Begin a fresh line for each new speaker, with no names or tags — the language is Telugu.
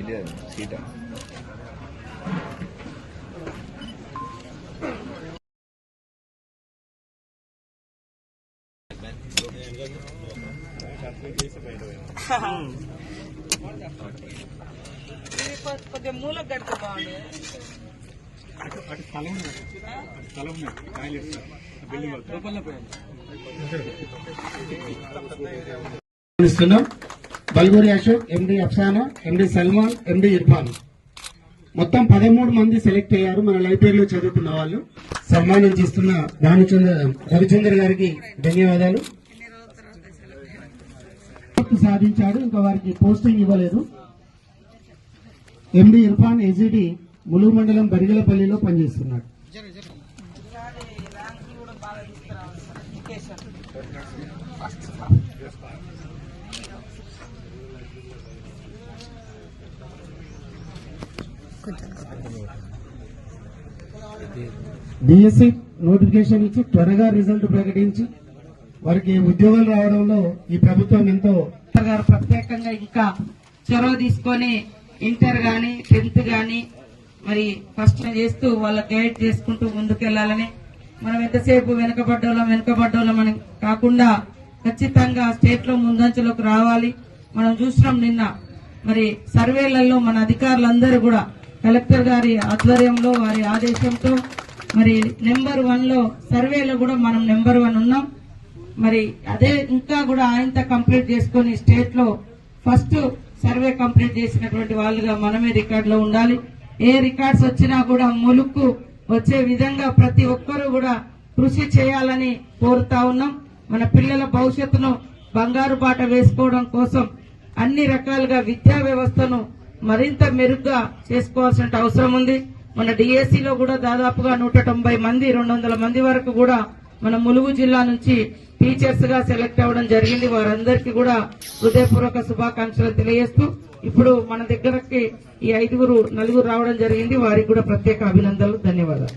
ఇదే సీటా
ఇది కొ- కొద్దిగా మూలకు కడితే బాగుండు
అటు స్థలం ఉన్నది అటు స్థలం ఉన్నది టాయిలెట్స్ బిల్డింగ్ లోపల
ఇస్తున్నాం బల్గూరి అశోక్ ఎండి అఫ్సానా ఎండి సల్మాన్ ఎండి ఇర్ఫాన్. మొత్తం పదమూడు మంది సెలెక్ట్ అయ్యారు మన లైబ్రరీలో చదువుకున్న వాళ్ళు. సన్మానం చేస్తున్న రామచంద్ర రవిచంద్ర గారికి ధన్యవాదాలు. సాధించాడు ఇంకా వారికి పోస్టింగ్ ఇవ్వలేదు. ఎండి ఇర్ఫాన్ ఎజిడి ములుగు మండలం బరిగలపల్లిలో పనిచేస్తున్నాడు. డిఎస్సి నోటిఫికేషన్ ఇచ్చి త్వరగా రిజల్ట్ ప్రకటించి వారికి ఉద్యోగాలు రావడంలో ఈ ప్రభుత్వం ఎంతో
గారు ప్రత్యేకంగా ఇంకా చొరవ తీసుకొని ఇంటర్ గాని టెన్త్ గాని మరి ఫస్ట్ చేస్తూ వాళ్ళ గైడ్ చేసుకుంటూ ముందుకెళ్ళాలని మనం ఎంతసేపు వెనుకబడ్డోళ్ళం వెనుకబడ్డోళ్ళం అని కాకుండా ఖచ్చితంగా స్టేట్లో ముందంచెలోకి రావాలి. మనం చూసినాం నిన్న. మరి సర్వేలలో మన అధికారులందరూ కూడా కలెక్టర్ గారి ఆధ్వర్యంలో వారి ఆదేశంతో మరి నెంబర్ వన్లో సర్వేలో కూడా మనం నెంబర్ వన్ ఉన్నాం. మరి అదే ఇంకా కూడా ఆయంత కంప్లీట్ చేసుకొని స్టేట్లో ఫస్ట్ సర్వే కంప్లీట్ చేసినటువంటి వాళ్ళుగా మనమే రికార్డ్లో ఉండాలి. ఏ రికార్డ్స్ వచ్చినా కూడా ములుక్కు వచ్చే విధంగా ప్రతి ఒక్కరూ కూడా కృషి చేయాలని కోరుతా ఉన్నాం. మన పిల్లల భవిష్యత్తును బంగారు బాట వేసుకోవడం కోసం అన్ని రకాలుగా విద్యా వ్యవస్థను మరింత మెరుగ్గా చేసుకోవాల్సిన అవసరం ఉంది. మన డిఎస్సిలో కూడా దాదాపుగా నూట తొంభై మంది రెండు వందల మంది వరకు కూడా మన ములుగు జిల్లా నుంచి టీచర్స్గా సెలెక్ట్ అవ్వడం జరిగింది. వారందరికీ కూడా హృదయపూర్వక శుభాకాంక్షలు తెలియజేస్తూ ఇప్పుడు మన దగ్గరకి ఈ ఐదుగురు నలుగురు రావడం జరిగింది. వారికి కూడా ప్రత్యేక అభినందనలు ధన్యవాదాలు.